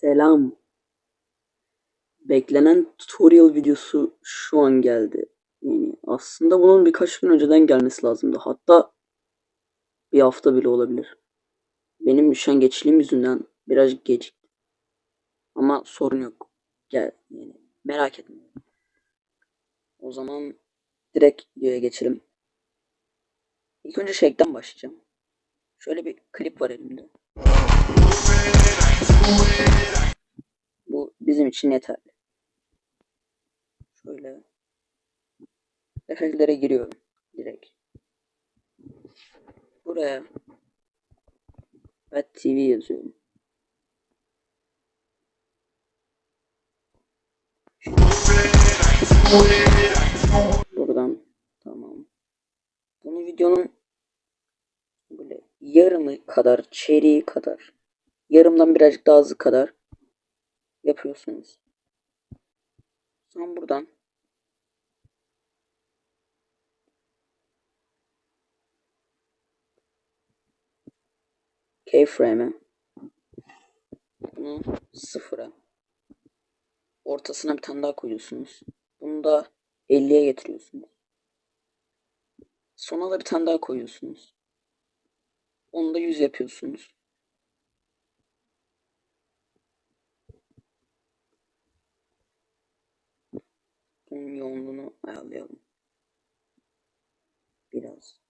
Selam. Beklenen tutorial videosu şu an geldi. Yani aslında bunun birkaç gün önceden gelmesi lazımdı. Hatta bir hafta bile olabilir. Benim üşengeçliğim yüzünden biraz gecikti. Ama sorun yok. Gel yani merak etme. O zaman direkt videoya geçelim. İlk önce şeyden başlayacağım. Şöyle bir klip var elimde. Bu bizim için yeterli. Şöyle efektlere giriyorum direkt. Buraya Bat TV yazıyorum. Buradan tamam. Bunu videonun böyle yarımı kadar, çeyreği kadar, yarımdan birazcık daha azı kadar yapıyorsunuz. Sonra buradan keyframe'e bunu sıfıra ortasına bir tane daha koyuyorsunuz. Bunu da 50'ye getiriyorsunuz. Sona da bir tane daha koyuyorsunuz. Onu da 100 yapıyorsunuz. Bunun yoğunluğunu ayarlayalım. Biraz.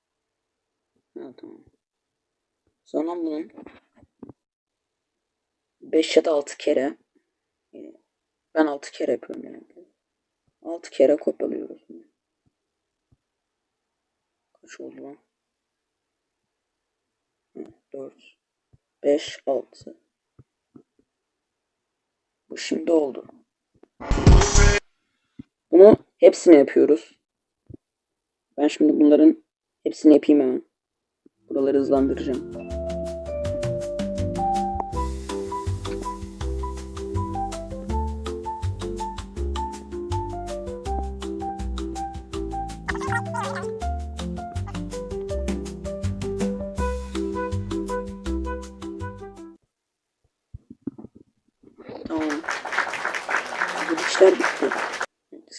Ha, tamam. Sonra bunun 5 ya da 6 kere yani ben 6 kere yapıyorum genelde. 6 kere kopyalıyoruz. Kaç oldu lan? 4 5 6 Bu şimdi oldu. Bunu hepsini yapıyoruz. Ben şimdi bunların hepsini yapayım hemen. Buraları hızlandıracağım. Tamam. Bu işler bitti.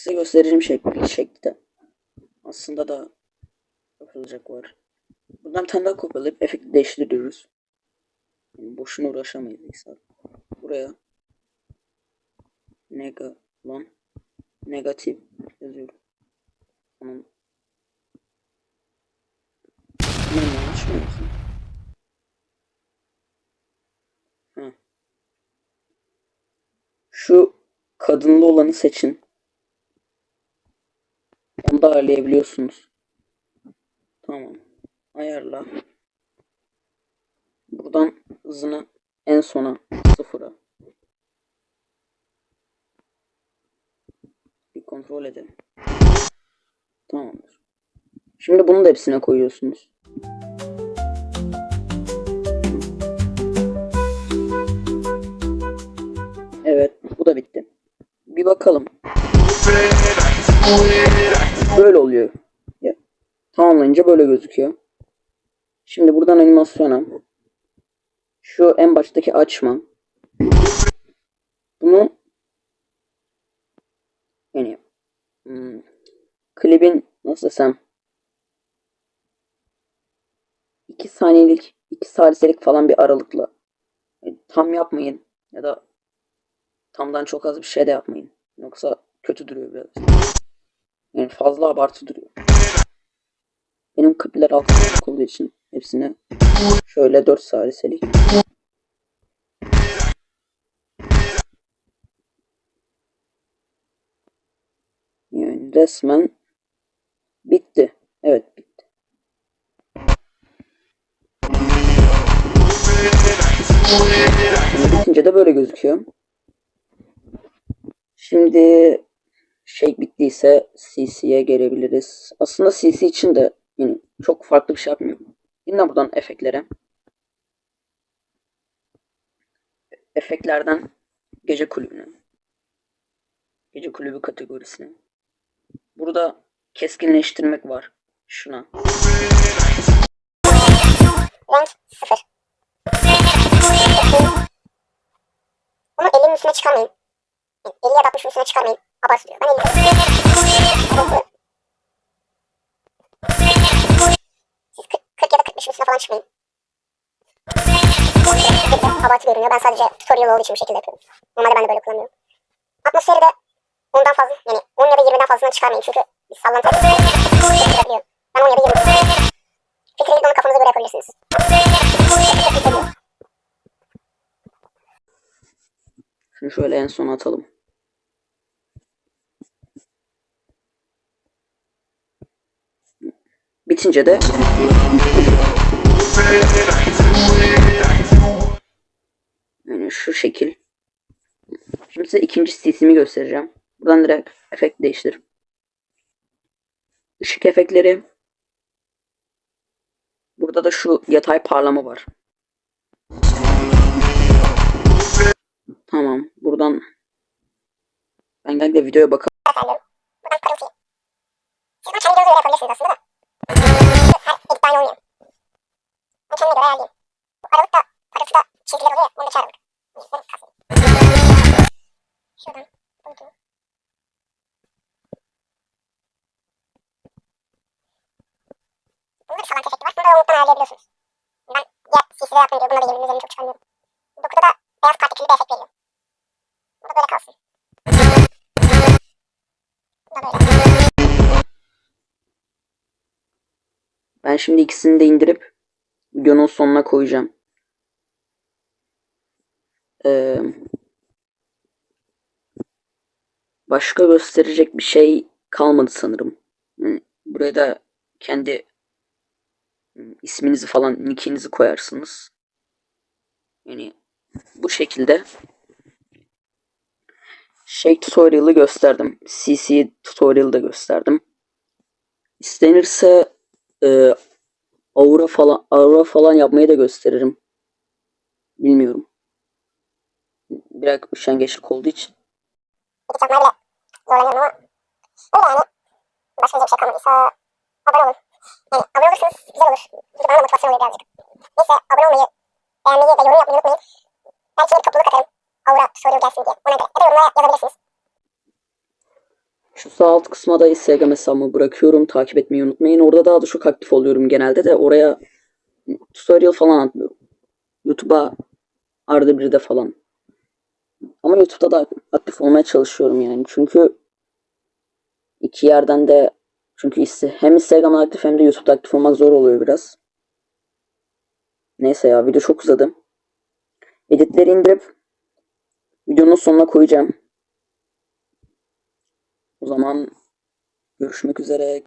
Size göstereceğim şekli, şekli de. Aslında da yapılacak var. Buradan bir tane daha kopyalayıp efekti değiştiriyoruz. Yani boşuna uğraşamayız insan. Buraya nega lan negatif yazıyorum. Onun ne yanlış mı? Ha. Şu kadınlı olanı seçin. Ayarlayabiliyorsunuz. Tamam. Ayarla. Buradan hızını en sona sıfıra. Bir kontrol edelim. Tamamdır. Şimdi bunu da hepsine koyuyorsunuz. Evet, bu da bitti. Bir bakalım. Böyle oluyor. Tamamlayınca böyle gözüküyor. Şimdi buradan animasyona şu en baştaki açma bunu yani hmm, klibin nasıl desem 2 saniyelik 2 saliselik falan bir aralıkla yani tam yapmayın ya da tamdan çok az bir şey de yapmayın. Yoksa kötü duruyor biraz. Yani fazla abartı duruyor. Benim klipler altı olduğu için hepsine şöyle 4 saliselik. Yani resmen bitti. Evet bitti. Bitince de böyle gözüküyor. Şimdi şey bittiyse CC'ye gelebiliriz. Aslında CC için de yani çok farklı bir şey yapmıyorum. Yine buradan efektlere. Efektlerden gece kulübüne. Gece kulübü kategorisine. Burada keskinleştirmek var. Şuna. Bunu 50'nin üstüne çıkarmayın. 50 ya da 60'ın üstüne çıkarmayın. Abartı diyor. Ben 50 Siz 40, 40 ya da 45'in üstüne falan çıkmayın. Abartı görünüyor. Ben sadece tutorial olduğu için bu şekilde yapıyorum. Normalde ben de böyle kullanıyorum. Atmosferi de ondan fazla yani 10 ya da 20'den fazlasına çıkarmayın çünkü bir sallantı. Ben 10 ya da 20. Fikri onu kafanıza göre yapabilirsiniz. Şunu şöyle en sona atalım. Bitince de yani şu şekil. Şimdi size ikinci stilimi göstereceğim. Buradan direkt efekt değiştir. Işık efektleri. Burada da şu yatay parlama var. Tamam. Buradan ben genellikle videoya bakalım. Şuradan. Bunu. Bunda bir sallantı efekti var. Bunu da umuttan ayarlayabiliyorsunuz. Ben diğer CC'de yaptım diyor. Bunda da yemin üzerine çok çıkarmıyorum. Dokuda da beyaz partikülü bir efekt veriyor. Bu da böyle kalsın. Bu da böyle. Ben şimdi ikisini de indirip videonun sonuna koyacağım. Ee, başka gösterecek bir şey kalmadı sanırım. Buraya da kendi isminizi falan nickinizi koyarsınız. Yani bu şekilde şey tutorial'ı gösterdim. CC tutorial'ı da gösterdim. İstenirse e, aura falan aura falan yapmayı da gösteririm. Bilmiyorum. Biraz üşengeçlik olduğu için. Zorlanıyorum ama öyle yani. Başka bir şey kalmadıysa abone olun. Yani abone olursanız güzel olur. Çünkü bana da motivasyon oluyor birazcık. Neyse abone olmayı, beğenmeyi ve yorum yapmayı unutmayın. Belki bir topluluk atarım. Aura tutorial gelsin diye. Ona göre. Ya da yorumlara yazabilirsiniz. Şu sağ alt kısma da Instagram hesabımı bırakıyorum. Takip etmeyi unutmayın. Orada daha da çok aktif oluyorum genelde de. Oraya tutorial falan atmıyorum. YouTube'a arada bir de falan. Ama YouTube'da da aktif olmaya çalışıyorum yani. Çünkü iki yerden de çünkü hem Instagram'da aktif hem de YouTube'da aktif olmak zor oluyor biraz. Neyse ya video çok uzadı. Editleri indirip videonun sonuna koyacağım. O zaman görüşmek üzere.